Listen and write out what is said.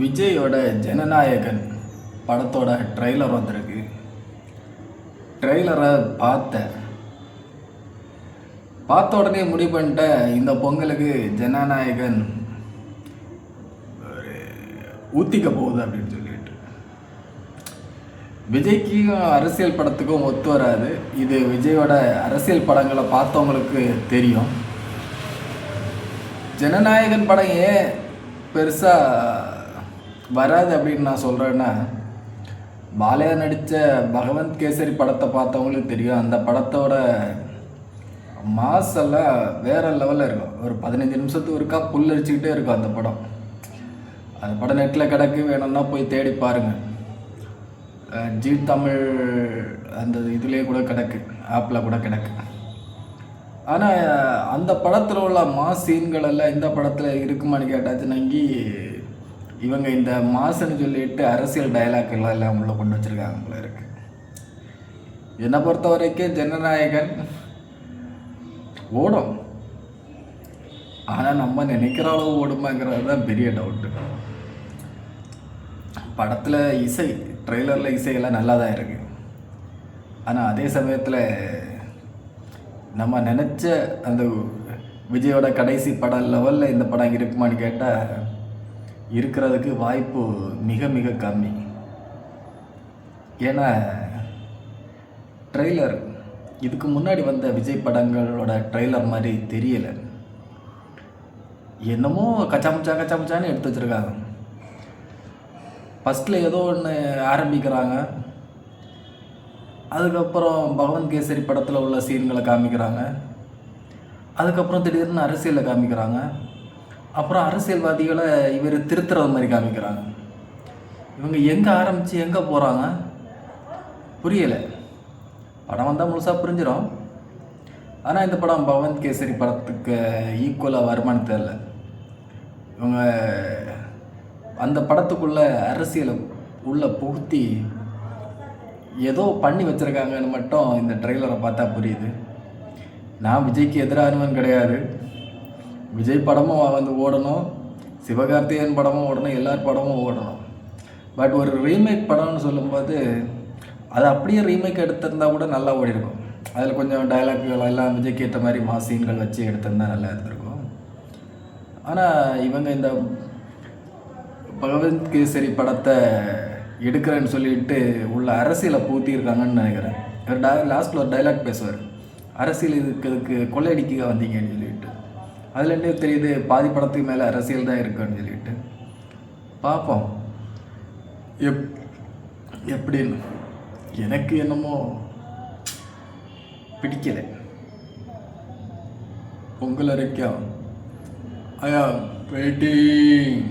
விஜயோட ஜனநாயகன் படத்தோட ட்ரெய்லர் வந்திருக்கு. ட்ரெய்லரை பார்த்தேன் பார்த்த உடனே முடிவு பண்ணிட்டேன் இந்த பொங்கலுக்கு ஜனநாயகன் ஒரு ஊத்திக்க போகுது அப்படின்னு சொல்லிட்டு. விஜய்க்கும் அரசியல் படத்துக்கும் ஒத்து வராது. இது விஜயோட அரசியல் படங்களை பார்த்தவங்களுக்கு தெரியும். ஜனநாயகன் படம் ஏன் பெருசாக வராது அப்படின்னு நான் சொல்கிறேன்னா பாலையா நடித்த பகவந்த் கேசரி படத்தை பார்த்தவங்களுக்கு தெரியும். அந்த படத்தோட மாஸ் எல்லாம் வேற லெவலில் இருக்கும். ஒரு பதினஞ்சு நிமிஷத்துக்கு ஒருக்கா புல்லரிச்சுக்கிட்டே இருக்கும் அந்த படம். அந்த படம் நெட்டில் கிடக்கு வேணும்னா போய் தேடி பாருங்கள் ஜி தமிழ் அந்த இதுலேயே கூட கிடக்கு ஆப்பில் கூட கிடக்கு. ஆனால் அந்த படத்தில் உள்ள மாஸ் சீன்கள் எல்லாம் இந்த படத்தில் இருக்குமான்னு கேட்டாச்சு நங்கி இவங்க இந்த மாசுன்னு சொல்லிட்டு அரசியல் டயலாக் எல்லாம் எல்லாம் உள்ள கொண்டு வச்சுருக்காங்க போல இருக்கு. என்னை பொறுத்த வரைக்கும் ஜனநாயகன் ஓடும். ஆனால் நம்ம நினைக்கிற அளவு ஓடுமாங்கிறது தான் பெரிய டவுட்டு படத்தில் இசை ட்ரெய்லரில் இசையெல்லாம் நல்லா தான் இருக்குது ஆனால் அதே சமயத்தில் நம்ம நினச்ச அந்த விஜயோட கடைசி படம் லெவலில் இந்த படம் இருக்குமான்னு கேட்டால் இருக்கிறதுக்கு வாய்ப்பு மிக மிக கம்மி. ஏன்னா ட்ரெய்லர் இதுக்கு முன்னாடி வந்த விஜய் படங்களோட ட்ரெய்லர் மாதிரி தெரியலை. என்னமோ கச்சாமுச்சா கச்சாமுச்சான்னு எடுத்து வச்சுருக்காங்க. ஃபஸ்ட்டில் ஏதோ ஒன்று ஆரம்பிக்கிறாங்க. அதுக்கப்புறம் பகவந்த் கேசரி படத்தில் உள்ள சீன்களை காமிக்கிறாங்க. அதுக்கப்புறம் திடீர்னு அரசியலை காமிக்கிறாங்க. அப்புறம் அரசியல்வாதிகளை இவர் திருத்துறது மாதிரி காமிக்கிறாங்க. இவங்க எங்கே ஆரம்பித்து எங்கே போகிறாங்க புரியலை. படம் வந்தால் முழுசாக புரிஞ்சிடும் ஆனால் இந்த படம் பவந்த் கேசரி படத்துக்கு ஈக்குவலாக வருமானு தெரில இவங்க அந்த படத்துக்குள்ள அரசியலை உள்ள புகுத்தி ஏதோ பண்ணி வச்சுருக்காங்கன்னு மட்டும் இந்த ட்ரெய்லரை பார்த்தா புரியுது. நான் விஜய்க்கு எதிரானவன் கிடையாது. விஜய் படமும் வந்து ஓடணும். சிவகார்த்திகேயன் படமும் ஓடணும். எல்லார் படமும் ஓடணும். பட் ஒரு ரீமேக் படம்னு சொல்லும்போது அது அப்படியே ரீமேக் எடுத்திருந்தா கூட நல்லா ஓடி இருக்கும் அதில் கொஞ்சம் டைலாக்குகள் எல்லாம் விஜய்க்கு ஏற்ற மாதிரி மா சீன்கள் வச்சு எடுத்திருந்தா நல்லா இருந்திருக்கும். ஆனால் இவங்க இந்த பகவந்த் கேசரி படத்தை எடுக்கிறேன்னு சொல்லிட்டு உள்ள அரசியலை பூத்தியிருக்காங்கன்னு நினைக்கிறேன். ஒரு டை லாஸ்ட்டில் ஒரு டைலாக் பேசுவார். அரசியல் இதுக்கு இதுக்கு கொள்ளையடிக்க வந்தீங்கன்னு சொல்லிட்டு. அதுலேருந்தே தெரியுது பாதி படத்துக்கு மேலே அரசியல் தான் இருக்குன்னு சொல்லிட்டு. பார்ப்போம் எப் எப்படின்னு. எனக்கு என்னமோ பிடிக்கலை. பொங்கல் வரைக்கும் ஐயா வெயிட்டிங்.